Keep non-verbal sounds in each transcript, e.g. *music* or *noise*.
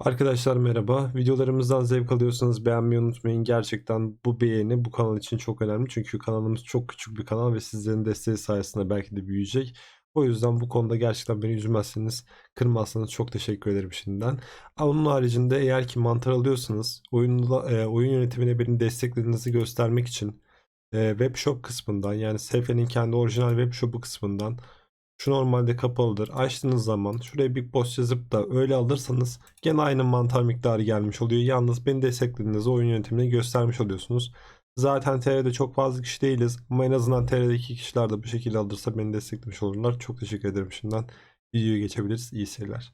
Arkadaşlar merhaba. Videolarımızdan zevk alıyorsanız beğenmeyi unutmayın. Gerçekten bu beğeni bu kanal için çok önemli. Çünkü kanalımız çok küçük bir kanal ve sizlerin desteği sayesinde belki de büyüyecek. O yüzden bu konuda gerçekten beni üzmezseniz, kırmazsanız çok teşekkür ederim şimdiden. Ama Onun haricinde eğer ki mantar alıyorsanız oyunda, e, oyun yönetimine beni desteklediğinizi göstermek için e, webshop kısmından yani Sefe'nin kendi orijinal webshop'u kısmından şu normalde kapalıdır. Açtığınız zaman şuraya bir post yazıp da öyle alırsanız gene aynı mantar miktarı gelmiş oluyor. Yalnız beni desteklediğinizde oyun yönetimini göstermiş oluyorsunuz. Zaten TR'de çok fazla kişi değiliz ama en azından TR'deki kişiler de bu şekilde alırsa beni desteklemiş olurlar. Çok teşekkür ederim şimdiden. Videoya geçebiliriz. İyi seyirler.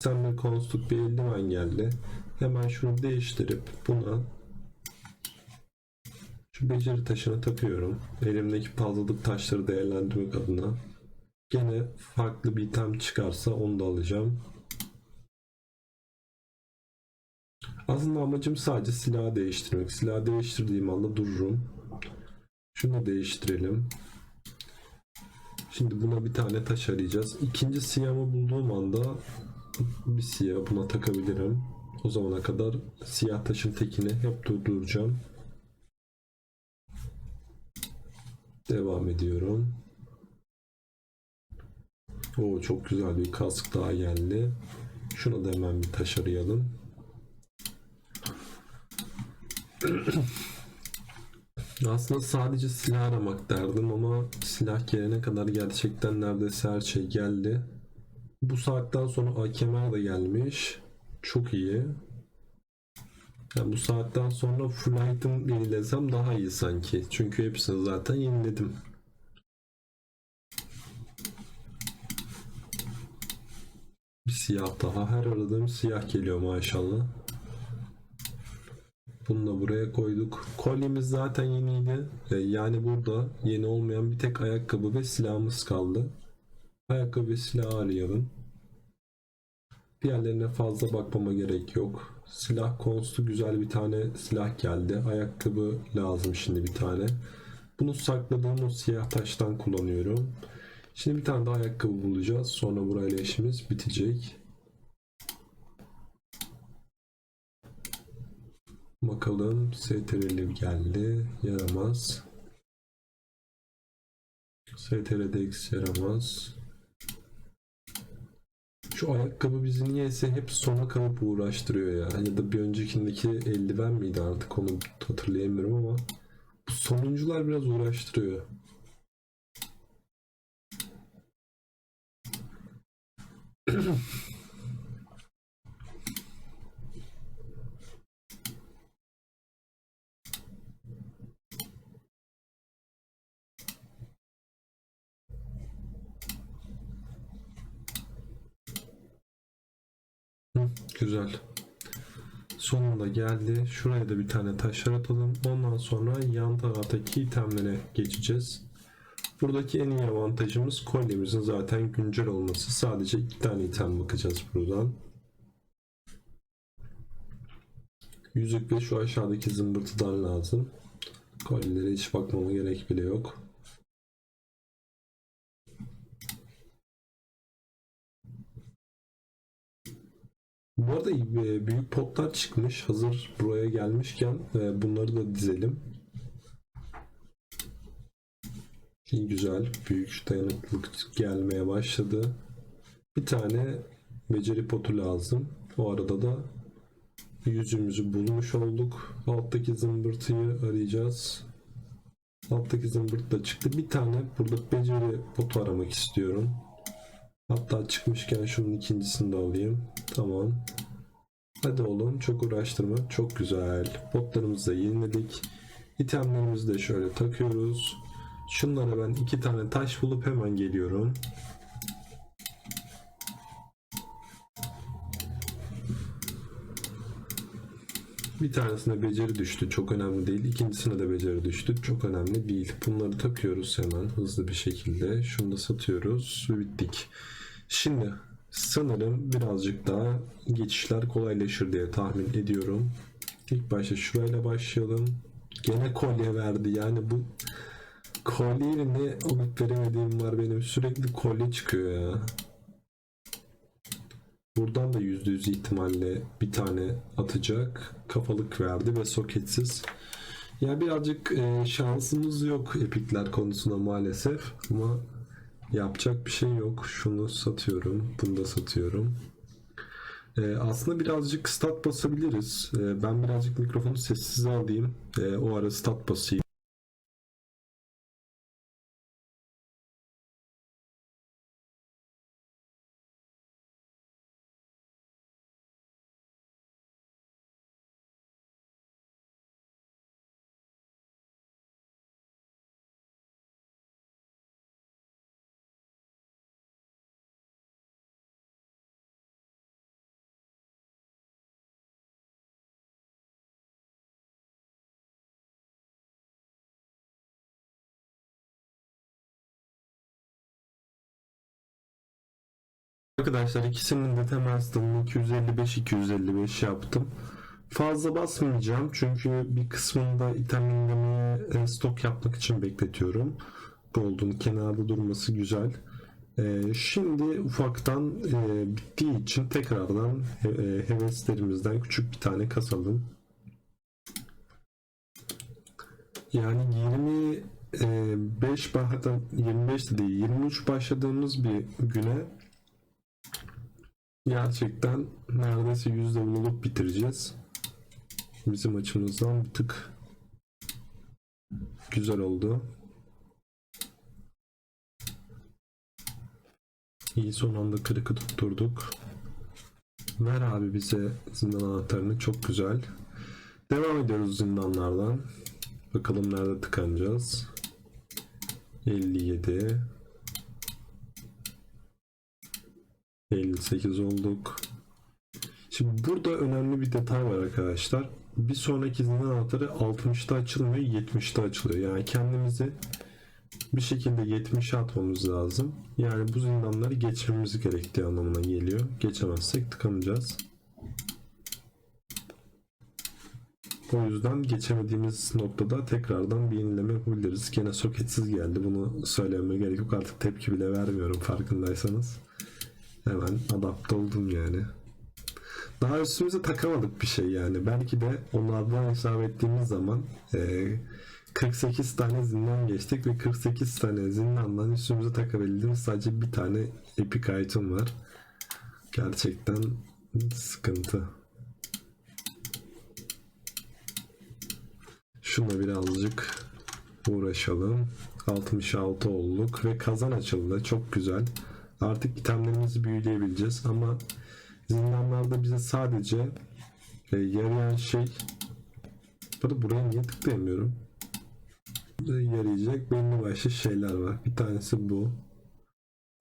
Sen bir bir eldiven geldi. Hemen şunu değiştirip buna şu beceri taşını takıyorum. Elimdeki fazlalık taşları değerlendirmek adına. Gene farklı bir item çıkarsa onu da alacağım. Aslında amacım sadece silahı değiştirmek. Silahı değiştirdiğim anda dururum. Şunu değiştirelim. Şimdi buna bir tane taş arayacağız. İkinci siyahımı bulduğum anda bir siyah buna takabilirim. O zamana kadar siyah taşın tekini hep durduracağım. Devam ediyorum. Oo çok güzel bir kask daha geldi. Şuna da hemen bir taş arayalım. *clears throat* Aslında sadece silah aramak derdim ama silah gelene kadar gerçekten neredeyse her şey geldi. Bu saatten sonra AKMR da gelmiş. Çok iyi. Yani bu saatten sonra full item yenilesem daha iyi sanki. Çünkü hepsini zaten yeniledim. Bir siyah daha. Her aradığım siyah geliyor maşallah. Bunu da buraya koyduk. Kolyemiz zaten yeniydi. E, Yani burada yeni olmayan bir tek ayakkabı ve silahımız kaldı. Ayakkabı ve silah arayalım. Diğerlerine fazla bakmama gerek yok. Silah konusu güzel bir tane silah geldi. Ayakkabı lazım şimdi bir tane. Bunu sakladığım o siyah taştan kullanıyorum. Şimdi bir tane daha ayakkabı bulacağız. Sonra burayla işimiz bitecek. Bakalım STR'li geldi. Yaramaz. STR'de X yaramaz. Şu ayakkabı bizi niyeyse hep sona kalıp uğraştırıyor ya. Ya da bir öncekindeki eldiven miydi artık onu hatırlayamıyorum ama bu sonuncular biraz uğraştırıyor. *clears throat* güzel. Sonunda geldi. Şuraya da bir tane taşlar atalım. Ondan sonra yan taraftaki itemlere geçeceğiz. Buradaki en iyi avantajımız kolyemizin zaten güncel olması. Sadece iki tane item bakacağız buradan. Yüzük ve şu aşağıdaki zımbırtıdan lazım. Kolyelere hiç bakmama gerek bile yok. Bu arada e, büyük potlar çıkmış. Hazır buraya gelmişken e, bunları da dizelim. İyi güzel. Büyük dayanıklılık gelmeye başladı. Bir tane beceri potu lazım. O arada da yüzümüzü bulmuş olduk. Alttaki zımbırtıyı arayacağız. Alttaki zımbırt da çıktı. Bir tane burada beceri potu aramak istiyorum. Hatta çıkmışken şunun ikincisini de alayım. Tamam. Hadi oğlum çok uğraştırma. Çok güzel. Botlarımızı da yeniledik. İtemlerimizi de şöyle takıyoruz. Şunlara ben iki tane taş bulup hemen geliyorum. Bir tanesine beceri düştü. Çok önemli değil. İkincisine de beceri düştü. Çok önemli değil. Bunları takıyoruz hemen hızlı bir şekilde. Şunu da satıyoruz bittik. Şimdi sanırım birazcık daha geçişler kolaylaşır diye tahmin ediyorum. İlk başta şurayla başlayalım. Gene kolye verdi. Yani bu kolyeyle ne olup veremediğim var benim. Sürekli kolye çıkıyor ya. Buradan da %100 ihtimalle bir tane atacak. Kafalık verdi ve soketsiz. Ya birazcık e, şansımız yok epikler konusunda maalesef ama yapacak bir şey yok. Şunu satıyorum, bunu da satıyorum. E, aslında birazcık stat basabiliriz. E, ben birazcık mikrofonu sessize alayım. E, o ara stat basayım. Arkadaşlar ikisinin de temel sınırını 255-255 yaptım. Fazla basmayacağım çünkü bir kısmında itemlemeye e, stok yapmak için bekletiyorum. Gold'un kenarda durması güzel. E, şimdi ufaktan e, bittiği için tekrardan e, heveslerimizden küçük bir tane kasalım. Yani 25 bahadan 25 de değil 23 başladığımız bir güne Gerçekten neredeyse yüzde bulup bitireceğiz. Bizim açımızdan bir tık güzel oldu. İyi son anda kırıkı tutturduk. Ver abi bize zindan anahtarını çok güzel. Devam ediyoruz zindanlardan. Bakalım nerede tıkanacağız. 57 58 olduk. Şimdi burada önemli bir detay var arkadaşlar. Bir sonraki zindan anahtarı 60'ta açılmıyor 70'te açılıyor. Yani kendimizi bir şekilde 70'e atmamız lazım. Yani bu zindanları geçmemiz gerektiği anlamına geliyor. Geçemezsek tıkanacağız. O yüzden geçemediğimiz noktada tekrardan bir yenileme yapabiliriz. Gene soketsiz geldi. Bunu söylememe gerek yok. Artık tepki bile vermiyorum farkındaysanız. Hemen adapte oldum yani. Daha üstümüze takamadık bir şey yani. Belki de onlardan hesap ettiğimiz zaman e, 48 tane zindan geçtik ve 48 tane zindandan üstümüze takabildiğimiz sadece bir tane epic item var. Gerçekten sıkıntı. Şuna birazcık uğraşalım. 66 olduk ve kazan açıldı. Çok güzel. Artık itemlerimizi büyüleyebileceğiz ama zindanlarda bize sadece e, yarayan şey Burada buraya niye tıklayamıyorum? Yarayacak belli başlı şeyler var. Bir tanesi bu.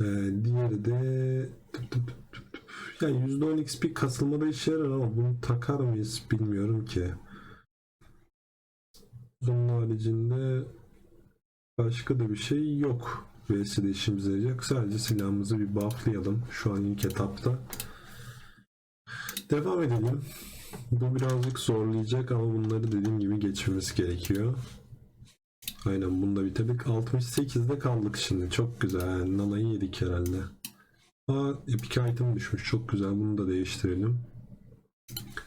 Ee, diğeri de yani %10 XP kasılmada işe yarar ama bunu takar mıyız bilmiyorum ki. Bunun haricinde başka da bir şey yok. V'si de işimize yarayacak. Sadece silahımızı bir bufflayalım şu an ilk etapta. Devam edelim. Bu birazcık zorlayacak ama bunları dediğim gibi geçmemiz gerekiyor. Aynen bunu da bitirdik. 68'de kaldık şimdi. Çok güzel. Nanayı yedik herhalde. Aa epic item düşmüş. Çok güzel. Bunu da değiştirelim.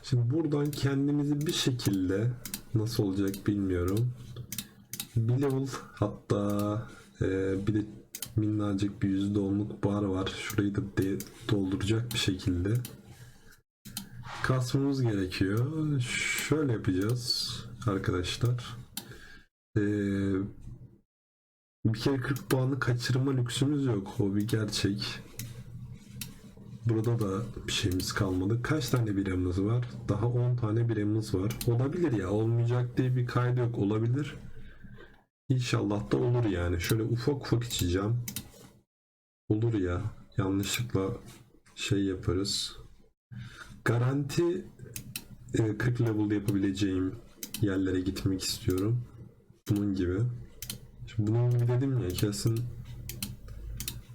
Şimdi buradan kendimizi bir şekilde nasıl olacak bilmiyorum. Bir level hatta ee, bir de minnacık bir yüzde onluk bar var. Şurayı da de dolduracak bir şekilde kasmamız gerekiyor. Şöyle yapacağız arkadaşlar. Ee, bir kere 40 puanı kaçırma lüksümüz yok. O bir gerçek. Burada da bir şeyimiz kalmadı. Kaç tane biremimiz var? Daha 10 tane biremimiz var. Olabilir ya. Olmayacak diye bir kaydı yok. Olabilir. İnşallah da olur yani. Şöyle ufak ufak içeceğim. Olur ya. Yanlışlıkla şey yaparız. Garanti e, 40 level yapabileceğim yerlere gitmek istiyorum. Bunun gibi. Şimdi bunun gibi dedim ya kesin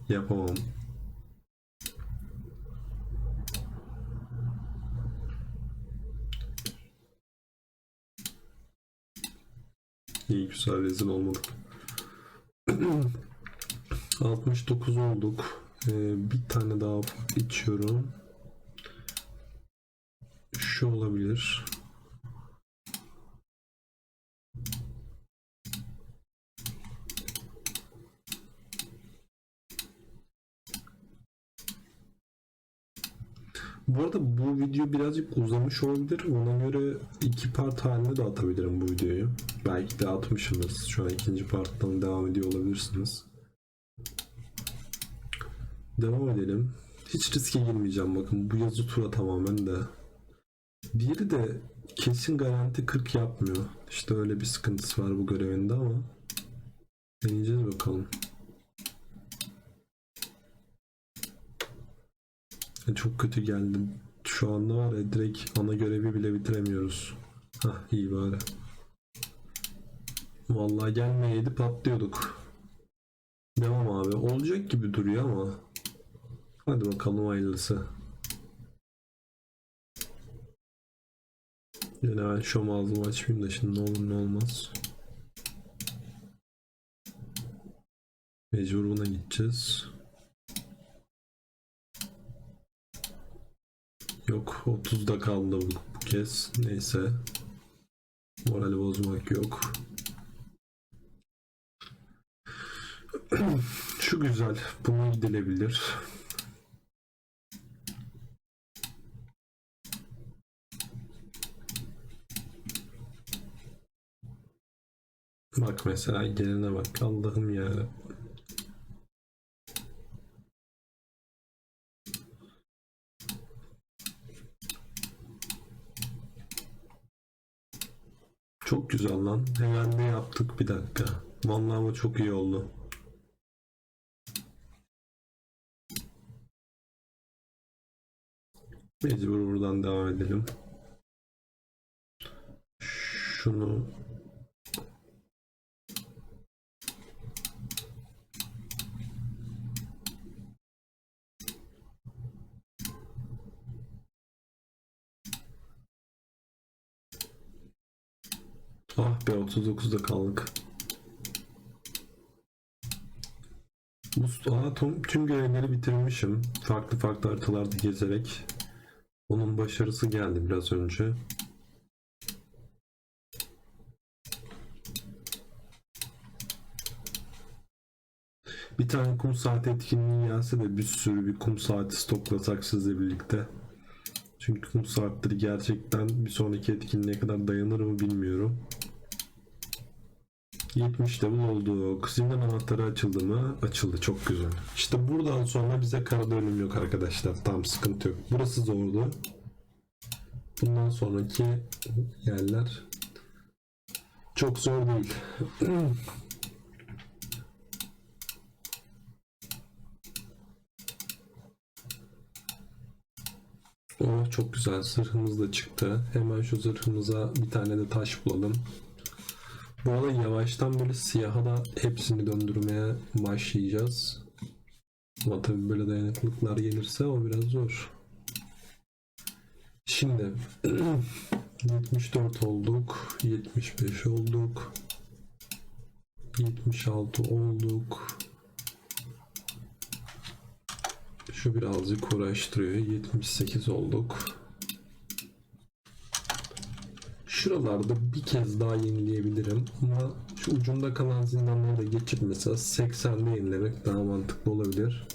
yapamam. İyi güzel rezil olmadık. *clears throat* 69 olduk. Ee, bir tane daha içiyorum. Şu olabilir. Bu arada bu video birazcık uzamış olabilir. Ona göre iki part halinde de atabilirim bu videoyu. Belki de atmışsınız. Şu an ikinci parttan devam ediyor olabilirsiniz. Devam edelim. Hiç riske girmeyeceğim bakın. Bu yazı tura tamamen de. Diğeri de kesin garanti 40 yapmıyor. İşte öyle bir sıkıntısı var bu görevinde ama. Deneyeceğiz bakalım. Çok kötü geldim. Şu anda var ya direkt ana görevi bile bitiremiyoruz. Hah iyi bari. Vallahi gelmeyeydi patlıyorduk. Devam abi. Olacak gibi duruyor ama. Hadi bakalım hayırlısı. Yine ben şom ağzımı açmayayım da şimdi ne olur ne olmaz. Mecbur buna gideceğiz. Yok 30'da kaldı bu, bu kez. Neyse. Morali bozmak yok. *clears throat* Şu güzel. Bunu gidilebilir. Bak mesela gelene bak Allah'ım ya. Çok güzel lan. Hemen ne yaptık bir dakika. Vallahi bu çok iyi oldu. Mecbur buradan devam edelim. Şunu Ah be 39'da kaldık. Aa, tüm, tüm görevleri bitirmişim. Farklı farklı haritalarda gezerek. Onun başarısı geldi biraz önce. Bir tane kum saati etkinliği gelse de bir sürü bir kum saati stoklasak sizle birlikte. Çünkü kum saatleri gerçekten bir sonraki etkinliğe kadar dayanır mı bilmiyorum. 70 level oldu. Zindan anahtarı açıldı mı? Açıldı. Çok güzel. İşte buradan sonra bize kara dönüm yok arkadaşlar. Tam sıkıntı yok. Burası zordu. Bundan sonraki yerler çok zor değil. *clears throat* Oh çok güzel. Zırhımız da çıktı. Hemen şu zırhımıza bir tane de taş bulalım. Bu arada yavaştan böyle siyaha da hepsini döndürmeye başlayacağız. Ama tabii böyle dayanıklılıklar gelirse o biraz zor. Şimdi *clears throat* 74 olduk, 75 olduk, 76 olduk. Şu birazcık uğraştırıyor. 78 olduk. Şuralarda bir kez daha yenileyebilirim ama şu ucunda kalan zindanları da geçip mesela 80'de yenilemek daha mantıklı olabilir.